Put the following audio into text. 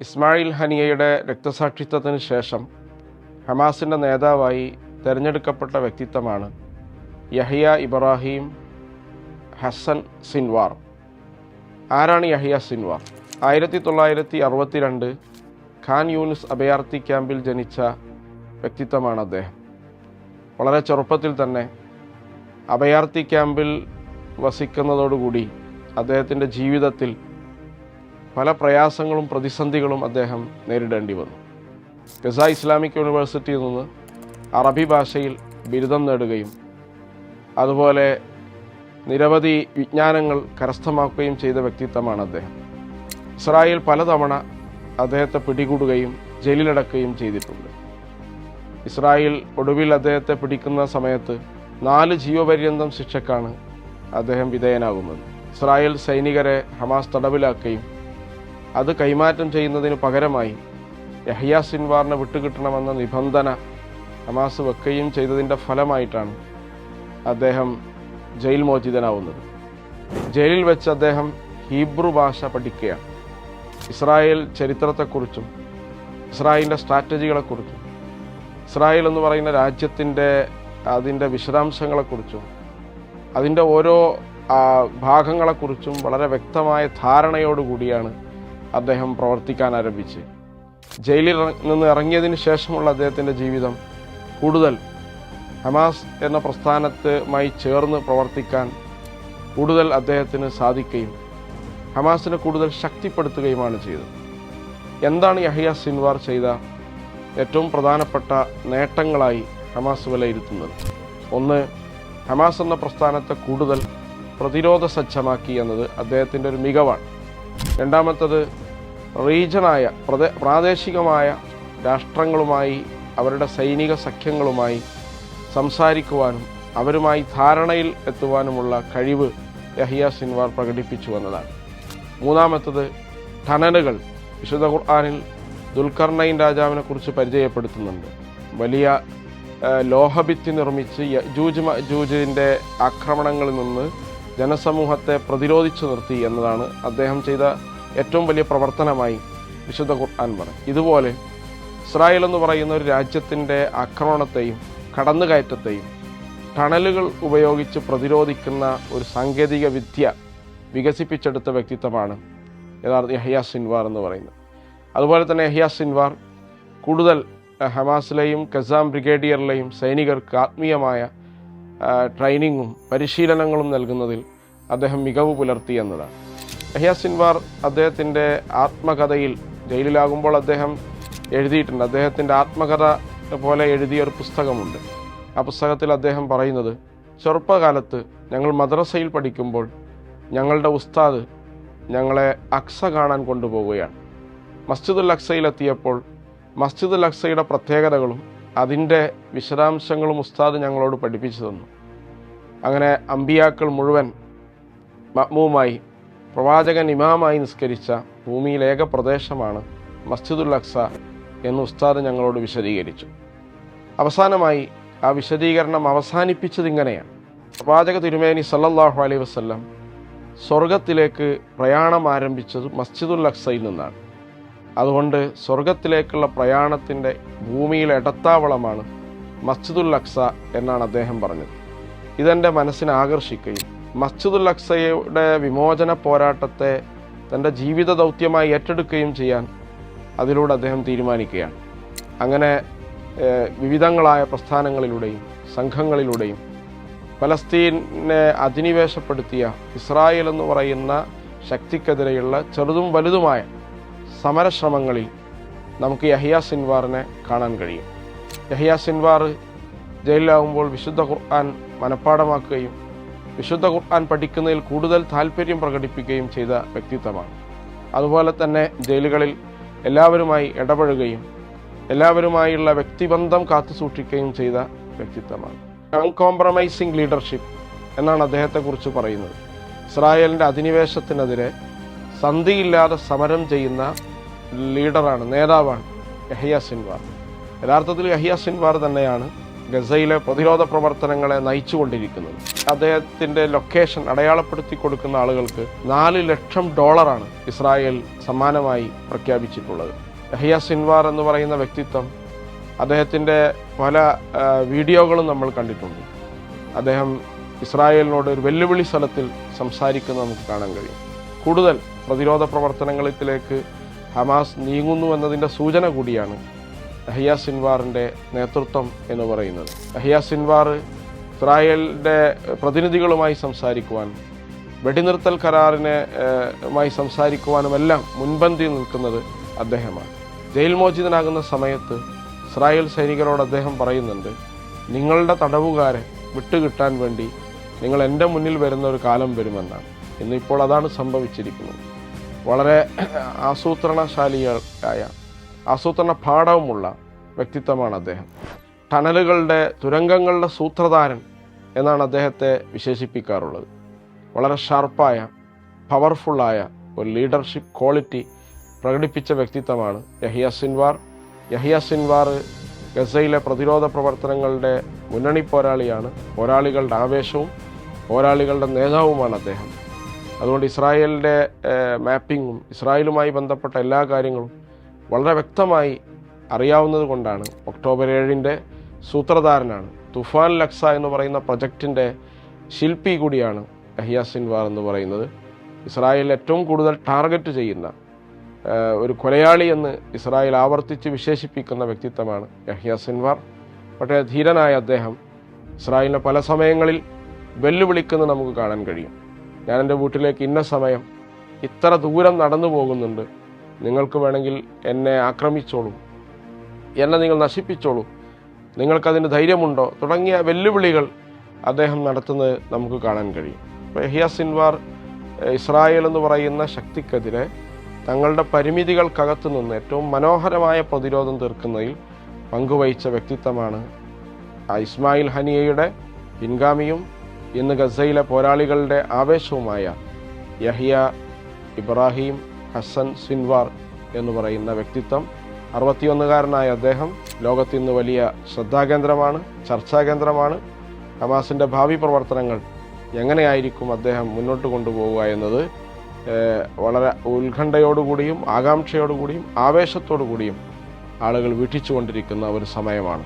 ഇസ്മായിൽ ഹനിയയുടെ രക്തസാക്ഷിത്വത്തിന് ശേഷം ഹമാസിന്റെ നേതാവായി തിരഞ്ഞെടുക്കപ്പെട്ട വ്യക്തിത്വമാണ് യഹിയ ഇബ്രാഹിം ഹസൻ സിൻവാർ. ആരാണ് യഹിയ സിൻവാർ? ആയിരത്തി തൊള്ളായിരത്തി അറുപത്തിരണ്ട് ഖാൻ യൂനിസ് അഭയാർത്ഥി ക്യാമ്പിൽ ജനിച്ച വ്യക്തിത്വമാണ് അദ്ദേഹം. വളരെ ചെറുപ്പത്തിൽ തന്നെ അഭയാർത്ഥി ക്യാമ്പിൽ വസിക്കുന്നതോടുകൂടി അദ്ദേഹത്തിന്റെ ജീവിതത്തിൽ പല പ്രയാസങ്ങളും പ്രതിസന്ധികളും അദ്ദേഹം നേരിടേണ്ടി വന്നു. ഗസ ഇസ്ലാമിക് യൂണിവേഴ്സിറ്റിയിൽ നിന്ന് അറബി ഭാഷയിൽ ബിരുദം നേടുകയും അതുപോലെ നിരവധി വിജ്ഞാനങ്ങൾ കരസ്ഥമാക്കുകയും ചെയ്ത വ്യക്തിത്വമാണ് അദ്ദേഹം. ഇസ്രായേൽ പലതവണ അദ്ദേഹത്തെ പിടികൂടുകയും ജയിലിലടക്കുകയും ചെയ്തിട്ടുണ്ട്. ഇസ്രായേൽ ഒടുവിൽ അദ്ദേഹത്തെ പിടിക്കുന്ന സമയത്ത് നാല് ജീവപര്യന്തം ശിക്ഷക്കാണ് അദ്ദേഹം വിധേയനാകുന്നത്. ഇസ്രായേൽ സൈനികരെ ഹമാസ് തടവിലാക്കുകയും അത് കൈമാറ്റം ചെയ്യുന്നതിന് പകരമായി യഹ്യ സിൻവാറിനെ വിട്ടുകിട്ടണമെന്ന നിബന്ധന ഹമാസ് വെക്കുകയും ചെയ്തതിന്റെ ഫലമായിട്ടാണ് അദ്ദേഹം ജയിൽ മോചിതനാവുന്നത്. ജയിലിൽ വെച്ച് അദ്ദേഹം ഹീബ്രു ഭാഷ പഠിക്കുകയാണ്. ഇസ്രായേൽ ചരിത്രത്തെക്കുറിച്ചും ഇസ്രായേലിന്റെ സ്ട്രാറ്റജികളെക്കുറിച്ചും ഇസ്രായേൽ എന്ന് പറയുന്ന രാജ്യത്തിന്റെ അതിന്റെ വിശദാംശങ്ങളെക്കുറിച്ചും അതിന്റെ ഓരോ ഭാഗങ്ങളെക്കുറിച്ചും വളരെ വ്യക്തമായ ധാരണയോടുകൂടിയാണ് അദ്ദേഹം പ്രവർത്തിക്കാൻ ആരംഭിച്ച്. ജയിലിൽ നിന്ന് ഇറങ്ങിയതിന് ശേഷമുള്ള അദ്ദേഹത്തിന്റെ ജീവിതം കൂടുതൽ ഹമാസ് എന്ന പ്രസ്ഥാനത്തുമായി ചേർന്ന് പ്രവർത്തിക്കാൻ കൂടുതൽ അദ്ദേഹത്തിന് സാധിക്കുകയും ഹമാസിനെ കൂടുതൽ ശക്തിപ്പെടുത്തുകയുമാണ് ചെയ്തത്. എന്താണ് യഹിയ സിൻവാർ ചെയ്ത ഏറ്റവും പ്രധാനപ്പെട്ട നേട്ടങ്ങളായി ഹമാസ് വിലയിരുത്തുന്നത്? ഒന്ന് ഹമാസ് എന്ന പ്രസ്ഥാനത്തെ കൂടുതൽ പ്രതിരോധ സജ്ജമാക്കി എന്നത് അദ്ദേഹത്തിന്റെ ഒരു മികവാണ്. രണ്ടാമത്തത് റീജണായ പ്രദേ പ്രാദേശികമായ രാഷ്ട്രങ്ങളുമായി അവരുടെ സൈനിക സഖ്യങ്ങളുമായി സംസാരിക്കുവാനും അവരുമായി ധാരണയിൽ എത്തുവാനുമുള്ള കഴിവ് യഹിയ സിൻവാർ പ്രകടിപ്പിച്ചു എന്നതാണ് മൂന്നാമത്തത് ഖനനുകൾ വിശുദ്ധ ഖുർആാനിൽ ദുൽഖർണൈൻ രാജാവിനെ കുറിച്ച് പരിചയപ്പെടുത്തുന്നുണ്ട്. വലിയ ലോഹഭിത്തി നിർമ്മിച്ച് യജൂജ് മജൂജിന്റെ ആക്രമണങ്ങളിൽ നിന്ന് ജനസമൂഹത്തെ പ്രതിരോധിച്ചു നിർത്തി എന്നതാണ് അദ്ദേഹം ചെയ്ത ഏറ്റവും വലിയ പ്രവർത്തനമായി വിശുദ്ധ ഖുർആൻ പറഞ്ഞു ഇതുപോലെ ഇസ്രായേൽ എന്ന് പറയുന്ന ഒരു രാജ്യത്തിന്റെ ആക്രമണത്തെയും കടന്നുകയറ്റത്തെയും ടണലുകൾ ഉപയോഗിച്ച് പ്രതിരോധിക്കുന്ന ഒരു സാങ്കേതിക വിദ്യ വികസിപ്പിച്ചെടുത്ത വ്യക്തിത്വമാണ് യഥാർത്ഥ യഹിയ സിൻവാർ എന്ന് പറയുന്നത്. അതുപോലെ തന്നെ യഹിയ സിൻവാർ കൂടുതൽ ഹമാസിലെയും കസാം ബ്രിഗേഡിയറിലെയും സൈനികർക്ക് ആത്മീയമായ ട്രെയിനിങ്ങും പരിശീലനങ്ങളും നൽകുന്നതിൽ അദ്ദേഹം മികവ് പുലർത്തി എന്നതാണ്. യഹിയ സിൻവാർ അദ്ദേഹത്തിന്റെ ആത്മകഥയിൽ ജയിലിലാകുമ്പോൾ അദ്ദേഹം എഴുതിയിട്ടുണ്ട്. അദ്ദേഹത്തിന്റെ ആത്മകഥ പോലെ എഴുതിയ ഒരു പുസ്തകമുണ്ട്. ആ പുസ്തകത്തിൽ അദ്ദേഹം പറയുന്നത് ചെറുപ്പകാലത്ത് ഞങ്ങൾ മദ്രസയിൽ പഠിക്കുമ്പോൾ ഞങ്ങളുടെ ഉസ്താദ് ഞങ്ങളെ അക്സ കാണാൻ കൊണ്ടുപോവുകയാണ്. മസ്ജിദുൽ അക്സയിലെത്തിയപ്പോൾ മസ്ജിദുൽ അക്സയുടെ പ്രത്യേകതകളും അതിന്റെ വിശദാംശങ്ങളും ഉസ്താദ് ഞങ്ങളോട് പഠിപ്പിച്ചു തന്നു. അങ്ങനെ അമ്പിയാക്കൾ മുഴുവൻ മഅ്മൂമായി പ്രവാചകൻ ഇമാമായി നിസ്കരിച്ച ഭൂമിയിലേക പ്രദേശമാണ് മസ്ജിദുൽ അക്സ എന്ന് ഉസ്താദ് ഞങ്ങളോട് വിശദീകരിച്ചു. അവസാനമായി ആ വിശദീകരണം അവസാനിപ്പിച്ചത് ഇങ്ങനെയാണ്. പ്രവാചക തിരുമേനി സല്ലല്ലാഹു അലൈഹി വസല്ലം സ്വർഗത്തിലേക്ക് പ്രയാണം ആരംഭിച്ചത് മസ്ജിദുൽ അക്സയിൽ നിന്നാണ്. അതുകൊണ്ട് സ്വർഗത്തിലേക്കുള്ള പ്രയാണത്തിന്റെ ഭൂമിയിലെ ഇടത്താവളമാണ് മസ്ജിദുൽ അക്സ എന്നാണ് അദ്ദേഹം പറഞ്ഞത്. ഇതെന്റെ മനസ്സിനെ ആകർഷിക്കുകയും മസ്ജിദുൽ അക്സയുടെ വിമോചന പോരാട്ടത്തെ തന്റെ ജീവിത ദൗത്യമായി ഏറ്റെടുക്കുകയും ചെയ്യാൻ അതിലൂടെ അദ്ദേഹം തീരുമാനിക്കുകയാണ്. അങ്ങനെ വിവിധങ്ങളായ പ്രസ്ഥാനങ്ങളിലൂടെയും സംഘങ്ങളിലൂടെയും ഫലസ്തീനെ അധിനിവേശപ്പെടുത്തിയ ഇസ്രായേൽ എന്ന് പറയുന്ന ശക്തിക്കെതിരെയുള്ള ചെറുതും വലുതുമായ സമരശ്രമങ്ങളിൽ നമുക്ക് യഹിയ സിൻവാറിനെ കാണാൻ കഴിയും. യഹിയ സിൻവാർ ജയിലിലാകുമ്പോൾ വിശുദ്ധ ഖുർആൻ മനഃപ്പാടമാക്കുകയും വിശുദ്ധ ഖുർആൻ പഠിക്കുന്നതിൽ കൂടുതൽ താല്പര്യം പ്രകടിപ്പിക്കുകയും ചെയ്ത വ്യക്തിത്വമാണ്. അതുപോലെ തന്നെ ജയിലുകളിൽ എല്ലാവരുമായി ഇടപഴകുകയും എല്ലാവരുമായുള്ള വ്യക്തിബന്ധം കാത്തു സൂക്ഷിക്കുകയും ചെയ്ത വ്യക്തിത്വമാണ്. അൺകോംപ്രമൈസിംഗ് ലീഡർഷിപ്പ് എന്നാണ് അദ്ദേഹത്തെക്കുറിച്ച് പറയുന്നത്. ഇസ്രായേലിന്റെ അധിനിവേശത്തിനെതിരെ സന്ധിയില്ലാതെ സമരം ചെയ്യുന്ന ലീഡറാണ് നേതാവാണ് യഹിയ സിൻവാർ. യഥാർത്ഥത്തിൽ യഹിയ സിൻവാർ തന്നെയാണ് ഗസയിലെ പ്രതിരോധ പ്രവർത്തനങ്ങളെ നയിച്ചുകൊണ്ടിരിക്കുന്നത്. അദ്ദേഹത്തിന്റെ ലൊക്കേഷൻ അടയാളപ്പെടുത്തി കൊടുക്കുന്ന ആളുകൾക്ക് നാല് ലക്ഷം ഡോളറാണ് ഇസ്രായേൽ സമ്മാനമായി പ്രഖ്യാപിച്ചിട്ടുള്ളത്. യഹിയ സിൻവാർ എന്ന് പറയുന്ന വ്യക്തിത്വം അദ്ദേഹത്തിന്റെ പല വീഡിയോകളും നമ്മൾ കണ്ടിട്ടുണ്ട്. അദ്ദേഹം ഇസ്രായേലിനോട് ഒരു വെല്ലുവിളി സ്ഥലത്തിൽ സംസാരിക്കുന്നത് നമുക്ക് കാണാൻ കഴിയും. കൂടുതൽ പ്രതിരോധ പ്രവർത്തനങ്ങളിലേക്ക് ഹമാസ് നീങ്ങുന്നു എന്നതിന്റെ സൂചന കൂടിയാണ് അഹിയ സിൻവാറിന്റെ നേതൃത്വം എന്ന് പറയുന്നത്. അഹിയ സിൻവാർ ഇസ്രായേലിന്റെ പ്രതിനിധികളുമായി സംസാരിക്കുവാൻ വെടിനിർത്തൽ കരാറിനെ ഏഹ്, മായി സംസാരിക്കുവാനുമെല്ലാം മുൻപന്തി നിൽക്കുന്നത് അദ്ദേഹമാണ്. ജയിൽ മോചിതനാകുന്ന സമയത്ത് ഇസ്രായേൽ സൈനികരോട് അദ്ദേഹം പറയുന്നുണ്ട് നിങ്ങളുടെ തടവുകാരെ വിട്ടുകിട്ടാൻ വേണ്ടി നിങ്ങൾ എന്റെ മുന്നിൽ വരുന്ന ഒരു കാലം വരുമെന്നാണ്. ഇന്നിപ്പോൾ അതാണ് സംഭവിച്ചിരിക്കുന്നത്. വളരെ ആസൂത്രണശാലിയായ ആസൂത്രണ പാഠവുമുള്ള വ്യക്തിത്വമാണ് അദ്ദേഹം. ടണലുകളുടെ തുരങ്കങ്ങളുടെ സൂത്രധാരൻ എന്നാണ് അദ്ദേഹത്തെ വിശേഷിപ്പിക്കാറുള്ളത്. വളരെ ഷാർപ്പായ പവർഫുള്ളായ ഒരു ലീഡർഷിപ്പ് ക്വാളിറ്റി പ്രകടിപ്പിച്ച വ്യക്തിത്വമാണ് യഹിയ സിൻവാർ. യഹിയ സിൻവാർ ഗസയിലെ പ്രതിരോധ പ്രവർത്തനങ്ങളുടെ മുന്നണി പോരാളിയാണ്. പോരാളികളുടെ ആവേശവും പോരാളികളുടെ നേതാവുമാണ് അദ്ദേഹം. അതുകൊണ്ട് ഇസ്രായേലിന്റെ മാപ്പിങ്ങും ഇസ്രായേലുമായി ബന്ധപ്പെട്ട എല്ലാ കാര്യങ്ങളും വളരെ വ്യക്തമായി അറിയാവുന്നത് കൊണ്ടാണ് ഒക്ടോബർ ഏഴിന്റെ സൂത്രധാരനാണ്. തുഫാൻ ലക്സ എന്ന് പറയുന്ന പ്രൊജക്റ്റിന്റെ ശില്പി കൂടിയാണ് അഹിയ സിൻവാർ എന്ന് പറയുന്നത്. ഇസ്രായേൽ ഏറ്റവും കൂടുതൽ ടാർഗറ്റ് ചെയ്യുന്ന ഒരു കൊലയാളി എന്ന് ഇസ്രായേൽ ആവർത്തിച്ച് വിശേഷിപ്പിക്കുന്ന വ്യക്തിത്വമാണ് യഹ്യ സിൻവാർ. പക്ഷേ ധീരനായ അദ്ദേഹം ഇസ്രായേലിനെ പല സമയങ്ങളിൽ വെല്ലുവിളിക്കുന്നത് നമുക്ക് കാണാൻ കഴിയും. ഞാൻ എന്റെ വീട്ടിലേക്ക് ഇന്ന സമയം ഇത്ര ദൂരം നടന്നു പോകുന്നുണ്ട്. നിങ്ങൾക്ക് വേണമെങ്കിൽ എന്നെ ആക്രമിച്ചോളൂ. എന്നെ നിങ്ങൾ നശിപ്പിച്ചോളൂ. നിങ്ങൾക്കതിന് ധൈര്യമുണ്ടോ? തുടങ്ങിയ വെല്ലുവിളികൾ അദ്ദേഹം നടത്തുന്നത് നമുക്ക് കാണാൻ കഴിയും. അപ്പോൾ യഹിയ സിൻവാർ ഇസ്രായേൽ എന്ന് പറയുന്ന ശക്തിക്കെതിരെ തങ്ങളുടെ പരിമിതികൾക്കകത്ത് നിന്ന് ഏറ്റവും മനോഹരമായ പ്രതിരോധം തീർക്കുന്നതിൽ പങ്കുവഹിച്ച വ്യക്തിത്വമാണ് ഇസ്മായിൽ ഹനിയയുടെ പിൻഗാമിയും ഇന്ന് ഗസയിലെ പോരാളികളുടെ ആവേശവുമായ യഹിയ ഇബ്രാഹിം ഹസൻ സിൻവാർ എന്ന് പറയുന്ന വ്യക്തിത്വം അറുപത്തിയൊന്നുകാരനായ അദ്ദേഹം ലോകത്ത് ഇന്ന് വലിയ ശ്രദ്ധാകേന്ദ്രമാണ് ചർച്ചാകേന്ദ്രമാണ്. ഹമാസിന്റെ ഭാവി പ്രവർത്തനങ്ങൾ എങ്ങനെയായിരിക്കും അദ്ദേഹം മുന്നോട്ട് കൊണ്ടുപോവുക എന്നത് വളരെ ഉത്കണ്ഠയോടുകൂടിയും ആകാംക്ഷയോടുകൂടിയും ആവേശത്തോടു കൂടിയും ആളുകൾ വീക്ഷിച്ചുകൊണ്ടിരിക്കുന്ന ഒരു സമയമാണ്.